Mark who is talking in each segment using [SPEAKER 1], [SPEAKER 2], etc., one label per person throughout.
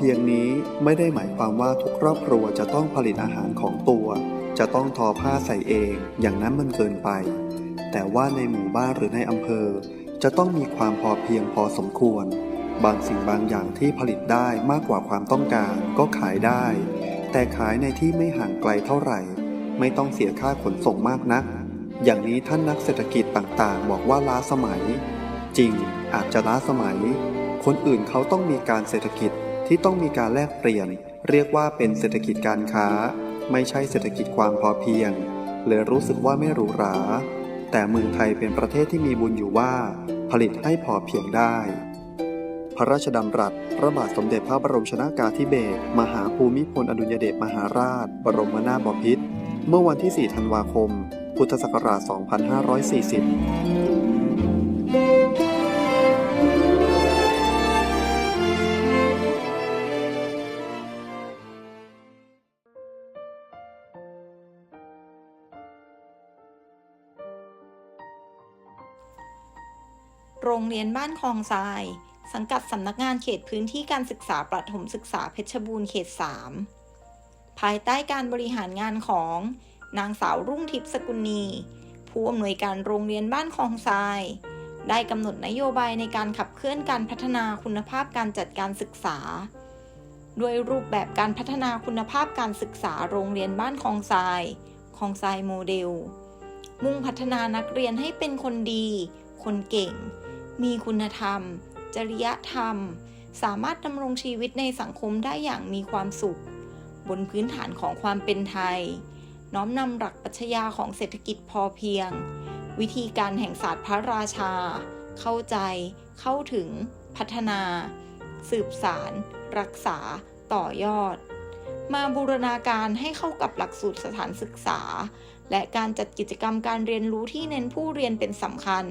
[SPEAKER 1] พอเพียงนี้ไม่ได้หมายความว่าทุกครอบครัวจะต้องผลิตอาหารของตัว จะต้องทอผ้าใส่เองอย่างนั้นมันเกินไป แต่ว่าในหมู่บ้านหรือในอำเภอ จะต้องมีความพอเพียงพอสมควร บางสิ่งบางอย่างที่ผลิตได้มากกว่าความต้องการก็ขายได้ แต่ขายในที่ไม่ห่างไกลเท่าไหร่ ไม่ต้องเสียค่าขนส่งมากนัก อย่างนี้ท่านนักเศรษฐกิจต่างๆ บอกว่าล้าสมัย จริงอาจจะล้าสมัย คนอื่นเขาต้องมีการเศรษฐกิจ ที่ต้องมีการแลกเปลี่ยน เรียกว่าเป็นเศรษฐกิจการค้า ไม่ใช่เศรษฐกิจความพอเพียง เลยรู้สึกว่าไม่หรูหรา แต่เมืองไทยเป็นประเทศที่มีบุญอยู่ว่า ผลิตให้พอเพียงได้ พระราชดำรัสพระบาทสมเด็จพระบรมชนากาธิเบศรมหาภูมิพลอดุลยเดชมหาราช บรมนาถบพิตรเมื่อวันที่ 4 ธันวาคม พุทธศักราช 2540
[SPEAKER 2] โรงเรียนบ้านคลองทราย สังกัดสำนักงานเขตพื้นที่การศึกษาประถมศึกษาเพชรบูรณ์เขต 3 ภายใต้การบริหารงานของ นางสาวรุ่งทิพย์สกุลนี ผู้อำนวยการโรงเรียนบ้านคลองทราย ได้กำหนดนโยบายในการขับเคลื่อนการพัฒนาคุณภาพการจัดการศึกษาด้วยรูปแบบการพัฒนาคุณภาพการศึกษาโรงเรียนบ้านคลองทรายคลองทรายโมเดล มุ่งพัฒนานักเรียนให้เป็นคนดี คนเก่ง มีคุณธรรม จริยธรรม สามารถดำรงชีวิตในสังคมได้อย่างมีความสุข บนพื้นฐานของความเป็นไทย น้อมนำหลักปรัชญาของเศรษฐกิจพอเพียง วิธีการแห่งศาสตร์พระราชา เข้าใจ เข้าถึง พัฒนา สืบสาร รักษา ต่อยอด มาบูรณาการให้เข้ากับหลักสูตรสถานศึกษา และการจัดกิจกรรมการเรียนรู้ที่เน้นผู้เรียนเป็นสำคัญ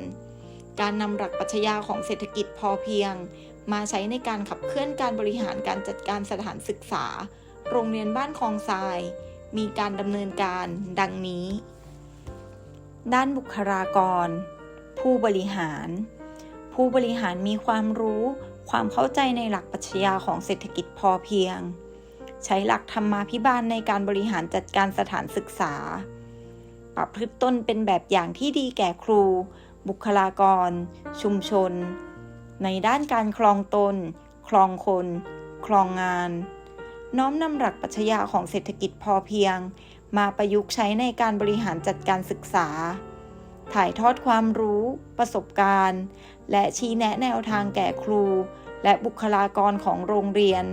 [SPEAKER 2] การนำหลักปรัชญาของเศรษฐกิจพอเพียง มาใช้ในการขับเคลื่อนการบริหารการจัดการสถานศึกษา โรงเรียนบ้านคลองทราย มีการดำเนินการดังนี้ ด้านบุคลากร ผู้บริหาร ผู้บริหารมีความรู้ ความเข้าใจในหลักปรัชญาของเศรษฐกิจพอเพียง ใช้หลักธรรมาภิบาลในการบริหารจัดการสถานศึกษา ประพฤติตนเป็นแบบอย่างที่ดีแก่ครู บุคลากร ชุมชน ในด้านการคลองตน คลองคน คลองงาน น้อมนำหลักปรัชญาของเศรษฐกิจพอเพียง มาประยุกต์ใช้ในการบริหารจัดการศึกษา ถ่ายทอดความรู้ ประสบการณ์ และชี้แนะแนวทางแก่ครู และบุคลากรของโรงเรียน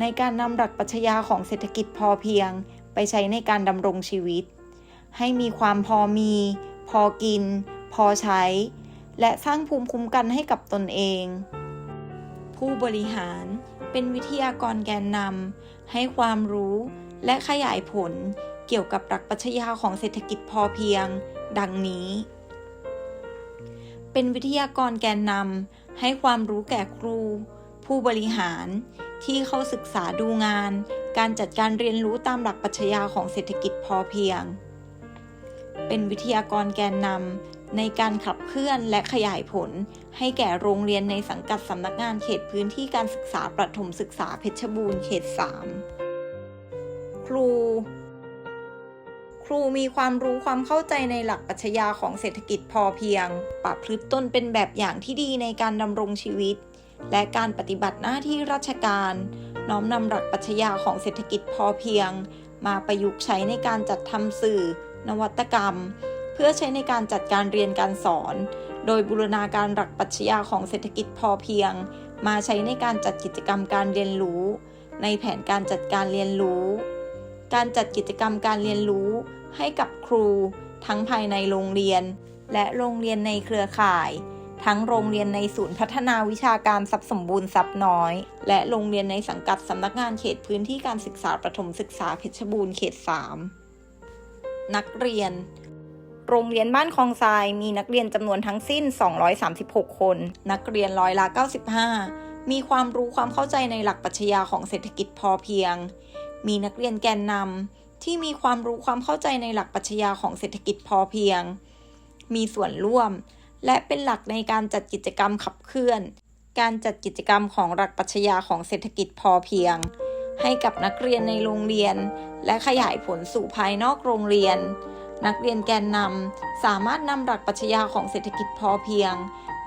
[SPEAKER 2] ในการนำหลักปรัชญาของเศรษฐกิจพอเพียง ไปใช้ในการดำรงชีวิต ให้มีความพอมี พอกิน พอใช้ และสร้างภูมิคุ้มกันให้กับตนเอง ผู้บริหารเป็นวิทยากรแกนนำให้ความรู้และขยายผลเกี่ยวกับหลักปรัชญาของเศรษฐกิจพอเพียง ดังนี้ เป็นวิทยากรแกนนำให้ความรู้แก่ครู ผู้บริหารที่เข้าศึกษาดูงาน การจัดการเรียนรู้ตามหลักปรัชญาของเศรษฐกิจพอเพียง เป็นวิทยากรแกนนำ ในการขับเคลื่อนและขยายผล ให้แก่โรงเรียนในสังกัดสำนักงานเขตพื้นที่การศึกษาประถมศึกษาเพชรบูรณ์เขต 3 ครู ครูมีความรู้ความเข้าใจในหลักปรัชญาของเศรษฐกิจพอเพียง ประพฤติตนเป็นแบบอย่างที่ดีในการดำรงชีวิต และการปฏิบัติหน้าที่ราชการ น้อมนำหลักปรัชญาของเศรษฐกิจพอเพียง มาประยุกต์ใช้ในการจัดทำสื่อ นวัตกรรม เพื่อใช้ในการจัดการเรียนการสอน โดยบูรณาการหลักปรัชญาของเศรษฐกิจพอเพียง มาใช้ในการจัดกิจกรรมการเรียนรู้ ในแผนการจัดการเรียนรู้ การจัดกิจกรรมการเรียนรู้ ให้กับครู ทั้งภายในโรงเรียน และโรงเรียนในเครือข่าย ทั้งโรงเรียนในศูนย์พัฒนาวิชาการทรัพย์สมบูรณ์ทรัพย์น้อย และโรงเรียนในสังกัดสำนักงานเขตพื้นที่การศึกษาประถมศึกษาเพชรบูรณ์เขต 3 นักเรียน โรงเรียนบ้านคลองทรายมีนักเรียนจำนวนทั้งสิ้น 236 คน นักเรียนร้อยละ 95 มีความรู้ความเข้าใจในหลักปรัชญาของเศรษฐกิจพอเพียง มีนักเรียนแกนนำที่มีความรู้ความเข้าใจในหลักปรัชญาของเศรษฐกิจพอเพียง มีส่วนร่วม และเป็นหลักในการจัดกิจกรรมขับเคลื่อน การจัดกิจกรรมของหลักปรัชญาของเศรษฐกิจพอเพียง ให้กับนักเรียนในโรงเรียน และขยายผลสู่ภายนอกโรงเรียน นักเรียนแกนนำสามารถนำหลักปรัชญาของเศรษฐกิจพอเพียง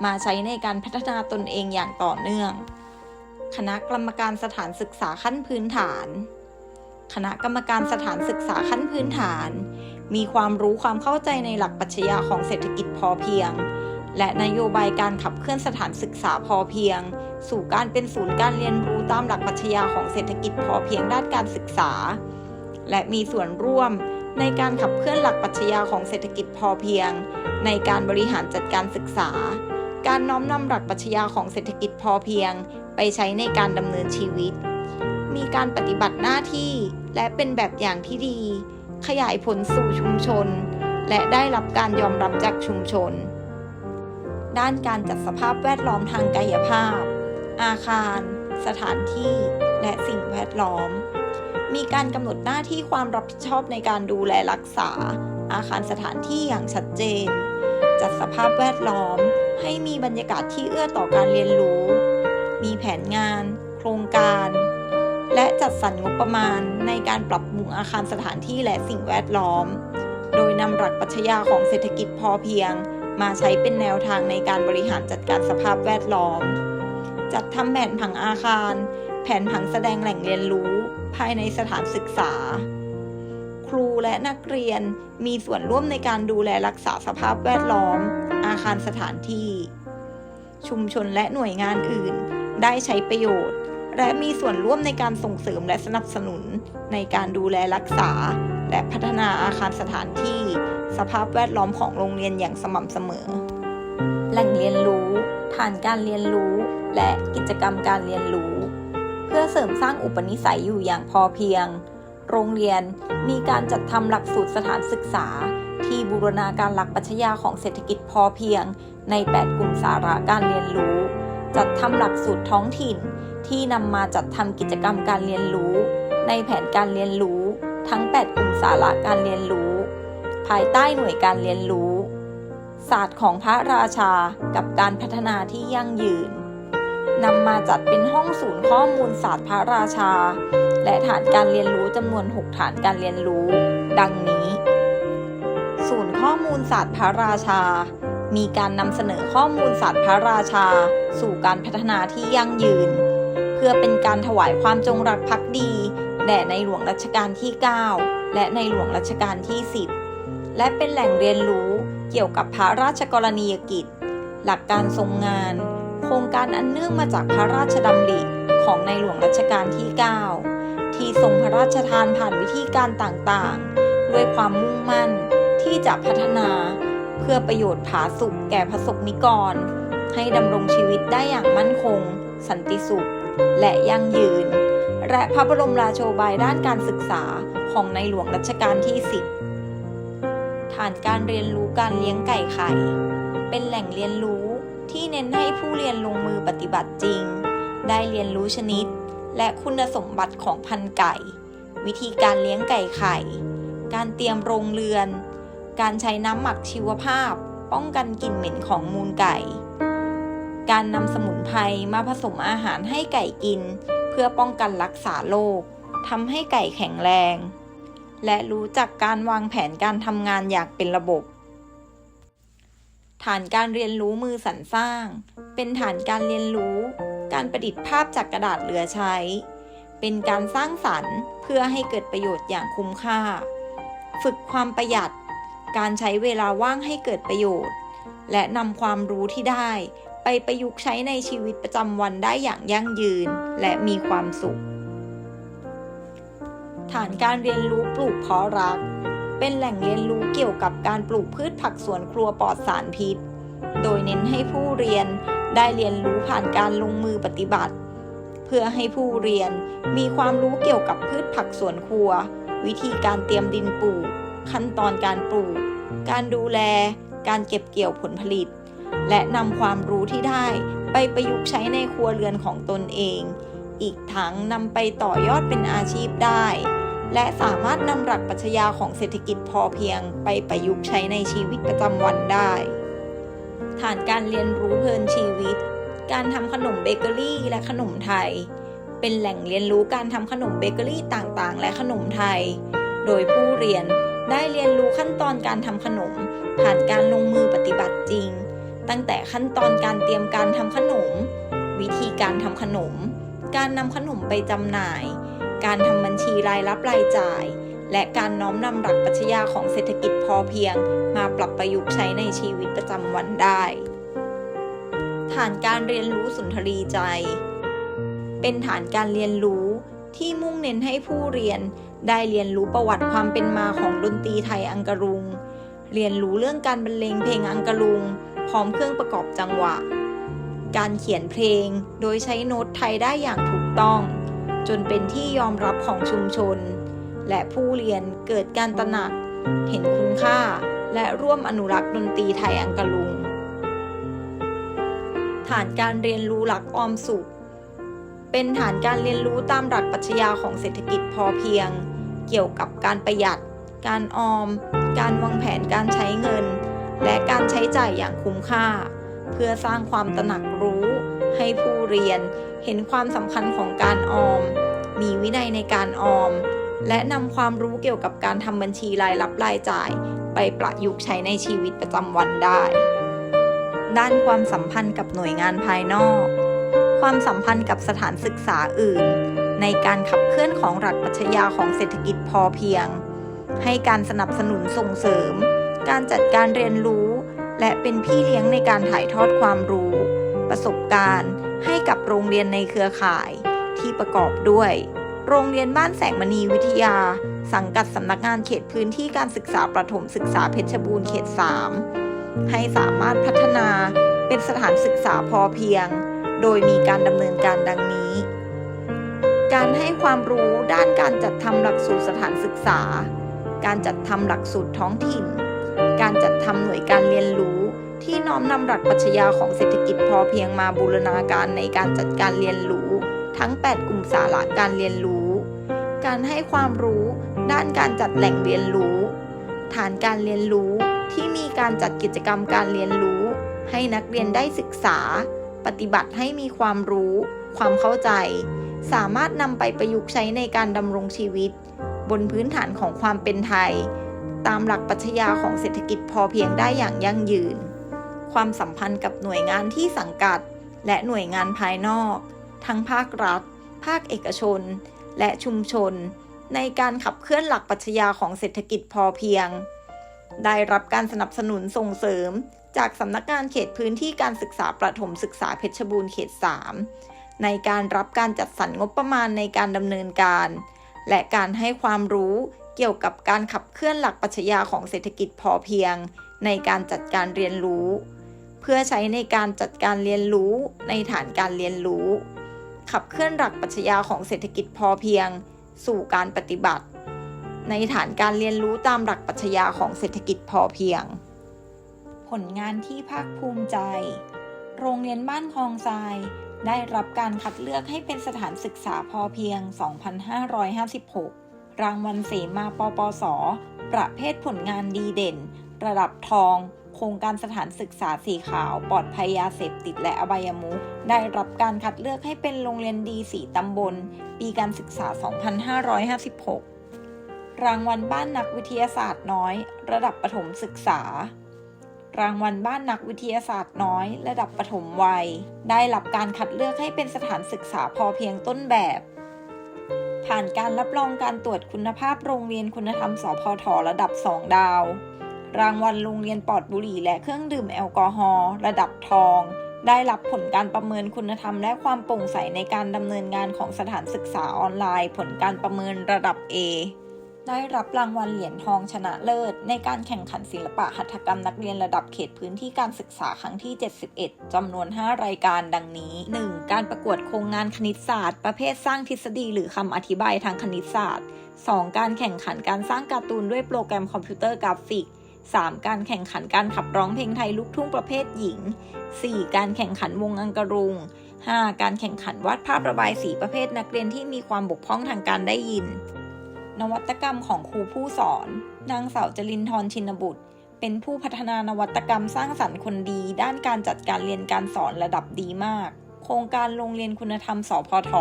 [SPEAKER 2] มาใช้ในการพัฒนาตนเองอย่างต่อเนื่อง คณะกรรมการสถานศึกษาขั้นพื้นฐาน คณะกรรมการสถานศึกษาขั้นพื้นฐาน มีความรู้ความเข้าใจในหลักปรัชญาของเศรษฐกิจพอเพียง และนโยบายการขับเคลื่อนสถานศึกษาพอเพียง สู่การเป็นศูนย์การเรียนรู้ตามหลักปรัชญาของเศรษฐกิจพอเพียงด้านการศึกษา และมีส่วนร่วม ในการขับเคลื่อนหลักปรัชญาของเศรษฐกิจพอเพียง ในการบริหารจัดการศึกษา การน้อมนำหลักปรัชญาของเศรษฐกิจพอเพียง ไปใช้ในการดำเนินชีวิต มีการปฏิบัติหน้าที่และเป็นแบบอย่างที่ดี ขยายผลสู่ชุมชน และได้รับการยอมรับจากชุมชน ด้านการจัดสภาพแวดล้อมทางกายภาพ อาคาร สถานที่ และสิ่งแวดล้อม มีการกำหนดหน้าที่ความรับผิดชอบในการดูแลรักษา อาคารสถานที่อย่างชัดเจน จัดสภาพแวดล้อม ให้มีบรรยากาศที่เอื้อต่อการเรียนรู้ มีแผนงาน โครงการ และจัดสรรงบประมาณในการปรับปรุงอาคารสถานที่และสิ่งแวดล้อม โดยนำหลักปรัชญาของเศรษฐกิจพอเพียง มาใช้เป็นแนวทางในการบริหารจัดการสภาพแวดล้อม จัดทำแผนผังอาคาร ผนผังแสดงแหล่งเรียนรู้ ภายในสถานศึกษา ครูและนักเรียนมีส่วนร่วมในการดูแลรักษาสภาพแวดล้อม อาคารสถานที่ ชุมชนและหน่วยงานอื่น ได้ใช้ประโยชน์ และมีส่วนร่วมในการส่งเสริมและสนับสนุน ในการดูแลรักษา และพัฒนาอาคารสถานที่ สภาพแวดล้อมของโรงเรียนอย่างสม่ำเสมอ แหล่งเรียนรู้ ฐานการเรียนรู้ และกิจกรรมการเรียนรู้ พื่อเสริมสร้างอุปนิสัยอยู่อย่างพอเพียง โรงเรียนมีการจัดทำหลักสูตรสถานศึกษา ที่บูรณาการหลักปัชญาของเศรษฐกิจพอเพียง ใน 8 กลุ่มสาระการเรียนรู้ จัดทำหลักสูตรท้องถิ่น ที่นำมาจัดทำกิจกรรมการเรียนรู้ ในแผนการเรียนรู้ ทั้ง 8 กลุ่มสาระการเรียนรู้ ภายใต้หน่วยการเรียนรู้ ศาสตร์ของพระราชากับการพัฒนาที่ยั่งยืน นำมาจัดเป็นห้องศูนย์ข้อมูลศาสตร์พระราชา และฐานการเรียนรู้จำนวน 6 ฐานการเรียนรู้ ดังนี้ ศูนย์ข้อมูลศาสตร์พระราชา มีการนำเสนอข้อมูลศาสตร์พระราชา สู่การพัฒนาที่ยั่งยืน เพื่อเป็นการถวายความจงรักภักดีแด่ในหลวงรัชกาลที่ 9 และในหลวงรัชกาลที่ 10 และเป็นแหล่งเรียนรู้เกี่ยวกับพระราชกรณียกิจ หลักการทรงงาน ครงการอันเนื่องมาจากพระราชดำริของในหลวงรัชกาลที่ 9 ที่ทรงพระราชทานผ่านวิธีการต่างๆ ด้วยความมุ่งมั่นที่จะพัฒนาเพื่อประโยชน์ผาสุกแก่พระสงฆ์นิกร ให้ดำรงชีวิตได้อย่างมั่นคง สันติสุข และยั่งยืน และพระบรมราโชบายด้านการศึกษาของในหลวงรัชกาลที่ 10 ฐานการเรียนรู้การเลี้ยงไก่ไข่ เป็นแหล่งเรียนรู้ ที่เน้นให้ผู้เรียนลงมือปฏิบัติจริง ได้เรียนรู้ชนิด และคุณสมบัติของพันธุ์ไก่ วิธีการเลี้ยงไก่ไข่ การเตรียมโรงเรือน การใช้น้ำหมักชีวภาพ ป้องกันกลิ่นเหม็นของมูลไก่ การนำสมุนไพรมาผสมอาหารให้ไก่กิน เพื่อป้องกันรักษาโรคทำให้ไก่แข็งแรง และรู้จักการวางแผนการทำงานอย่างเป็นระบบ ฐานการเรียนรู้มือสรรสร้าง เป็นฐานการเรียนรู้ การประดิษฐ์ภาพจากกระดาษเหลือใช้ เป็นการสร้างสรรค์เพื่อให้เกิดประโยชน์อย่างคุ้มค่า ฝึกความประหยัด การใช้เวลาว่างให้เกิดประโยชน์ และนำความรู้ที่ได้ ไปประยุกต์ใช้ในชีวิตประจำวันได้อย่างยั่งยืนและมีความสุข ฐานการเรียนรู้ปลูกเพาะรัก เป็นแหล่งเรียนรู้เกี่ยวกับการปลูกพืชผักสวนครัวปลอดสารพิษ โดยเน้นให้ผู้เรียนได้เรียนรู้ผ่านการลงมือปฏิบัติ เพื่อให้ผู้เรียนมีความรู้เกี่ยวกับพืชผักสวนครัว วิธีการเตรียมดินปลูก ขั้นตอนการปลูก การดูแล การเก็บเกี่ยวผลผลิต และนำความรู้ที่ได้ไปประยุกต์ใช้ในครัวเรือนของตนเอง อีกทั้งนำไปต่อยอดเป็นอาชีพได้ และสามารถนำหลักปรัชญาของเศรษฐกิจพอเพียงไปประยุกต์ใช้ในชีวิตประจำวันได้ ฐานการเรียนรู้เพลินชีวิต การทำขนมเบเกอรี่และขนมไทย เป็นแหล่งเรียนรู้การทำขนมเบเกอรี่ต่างๆ และขนมไทย โดยผู้เรียนได้เรียนรู้ขั้นตอนการทำขนม ผ่านการลงมือปฏิบัติจริง ตั้งแต่ขั้นตอนการเตรียมการทำขนม วิธีการทำขนม การนำขนมไปจำหน่าย การทำบัญชีรายรับรายจ่าย และการน้อมนำหลักปรัชญาของเศรษฐกิจพอเพียง มาปรับประยุกต์ใช้ในชีวิตประจำวันได้ ฐานการเรียนรู้สุนทรีใจ เป็นฐานการเรียนรู้ที่มุ่งเน้นให้ผู้เรียนได้เรียนรู้ประวัติความเป็นมาของดนตรีไทยอังกรุง เรียนรู้เรื่องการบรรเลงเพลงอังกรุง พร้อมเครื่องประกอบจังหวะ การเขียนเพลงโดยใช้โน้ตไทยได้อย่างถูกต้อง จนเป็นที่ยอมรับของชุมชน และผู้เรียนเกิดการตระหนัก เห็นคุณค่า และร่วมอนุรักษ์ดนตรีไทยอังกะลุง ฐานการเรียนรู้หลักออมสุข เป็นฐานการเรียนรู้ตามหลักปรัชญาของเศรษฐกิจพอเพียง เกี่ยวกับการประหยัด การออม การวางแผนการใช้เงิน และการใช้จ่ายอย่างคุ้มค่า เพื่อสร้างความตระหนักรู้ ให้ผู้เรียนเห็นความสำคัญของการออม มีวินัยในการออม และนำความรู้เกี่ยวกับการทำบัญชีรายรับรายจ่าย ไปประยุกต์ใช้ในชีวิตประจำวันได้ ด้านความสัมพันธ์กับหน่วยงานภายนอก ความสัมพันธ์กับสถานศึกษาอื่น ในการขับเคลื่อนของหลักปรัชญาของเศรษฐกิจพอเพียง ให้การสนับสนุนส่งเสริม การจัดการเรียนรู้ และเป็นพี่เลี้ยงในการถ่ายทอดความรู้ ประสบการณ์ ให้กับโรงเรียนในเครือข่าย ที่ประกอบด้วย โรงเรียนบ้านแสงมณีวิทยา สังกัดสำนักงานเขตพื้นที่การศึกษาประถมศึกษาเพชรบูรณ์เขต 3 ให้สามารถพัฒนาเป็นสถานศึกษาพอเพียง โดยมีการดำเนินการดังนี้ การให้ความรู้ด้านการจัดทำหลักสูตรสถานศึกษา การจัดทำหลักสูตรท้องถิ่น การจัดทำหน่วยการเรียนรู้ ที่น้อมนำหลักปรัชญาของเศรษฐกิจพอเพียงมาบูรณาการในการจัดการเรียนรู้ ทั้ง 8 กลุ่มสาระการเรียนรู้ การให้ความรู้ ด้านการจัดแหล่งเรียนรู้ ฐานการเรียนรู้ที่มีการจัดกิจกรรมการเรียนรู้ ให้นักเรียนได้ศึกษา ปฏิบัติให้มีความรู้ ความเข้าใจ สามารถนำไปประยุกต์ใช้ในการดำรงชีวิต บนพื้นฐานของความเป็นไทย ตามหลักปรัชญาของเศรษฐกิจพอเพียงได้อย่างยั่งยืน ความสัมพันธ์กับหน่วยงานที่สังกัด และหน่วยงานภายนอก ทั้งภาครัฐ ภาคเอกชน และชุมชน ในการขับเคลื่อนหลักปรัชญาของเศรษฐกิจพอเพียง ได้รับการสนับสนุนส่งเสริม จากสำนักงานเขตพื้นที่การศึกษาประถมศึกษาเพชรบูรณ์เขต 3 ในการรับการจัดสรรงบประมาณในการดำเนินการ และการให้ความรู้เกี่ยวกับการขับเคลื่อนหลักปรัชญาของเศรษฐกิจพอเพียง ในการจัดการเรียนรู้ เพื่อใช้ในการจัดการเรียนรู้ในฐานการเรียนรู้ ขับเคลื่อนหลักปรัชญาของเศรษฐกิจพอเพียง สู่การปฏิบัติ ในฐานการเรียนรู้ตามหลักปรัชญาของเศรษฐกิจพอเพียง ผลงานที่ภาคภูมิใจ โรงเรียนบ้านคลองทรายได้รับการคัดเลือกให้เป็นสถานศึกษาพอเพียง 2556 รางวัลเสมาปปส ประเภทผลงานดีเด่น ระดับทอง โครงการสถานศึกษาสีขาว ปลอดภัยยาเสพติดและอบายมุขได้รับการคัดเลือกให้เป็นโรงเรียนดีสีตำบล ปีการศึกษา 2556 รางวัลบ้านนักวิทยาศาสตร์น้อย ระดับประถมศึกษา รางวัลบ้านนักวิทยาศาสตร์น้อย ระดับปฐมวัย ได้รับการคัดเลือกให้เป็นสถานศึกษาพอเพียงต้นแบบ ผ่านการรับรองการตรวจคุณภาพโรงเรียนคุณธรรมสพทระดับ 2 ดาว รางวัลโรงเรียนปลอดบุหรี่และเครื่องดื่มแอลกอฮอล์ระดับทอง ได้รับผลการประเมินคุณธรรมและความโปร่งใสในการดำเนินงานของสถานศึกษาออนไลน์ ผลการประเมินระดับ A ได้รับรางวัลเหรียญทองชนะเลิศ ในการแข่งขันศิลปะหัตถกรรมนักเรียนระดับเขตพื้นที่การศึกษาครั้งที่ 71 จำนวน 5 รายการดังนี้ 1. การประกวดโครงงานคณิตศาสตร์ ประเภทสร้างทฤษฎีหรือคำอธิบายทางคณิตศาสตร์ 2. การแข่งขันการสร้างการ์ตูนด้วยโปรแกรมคอมพิวเตอร์กราฟิก 3. การแข่งขันการขับร้องเพลงไทยลูกทุ่งประเภทหญิง 4. การแข่งขันวงอังกรุง 5. การแข่งขันวาดภาพระบายสีประเภทนักเรียนที่มีความบกพร่องทางการได้ยิน นวัตกรรมของครูผู้สอน นางสาวจรินทร์ชินบุตร เป็นผู้พัฒนานวัตกรรมสร้างสรรค์คนดี ด้านการจัดการเรียนการสอนระดับดีมาก โครงการโรงเรียนคุณธรรมสพท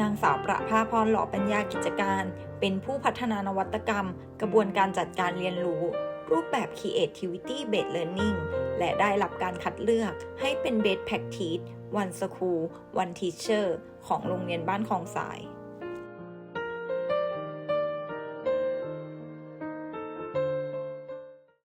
[SPEAKER 2] นางสาวประภาพรหล่อปัญญากิจการ เป็นผู้พัฒนานวัตกรรม กระบวนการจัดการเรียนรู้ รูปแบบ Creativity Based Learning และได้รับการคัดเลือกให้เป็น Best Practice One School One Teacher ของโรงเรียนบ้านคลองสาย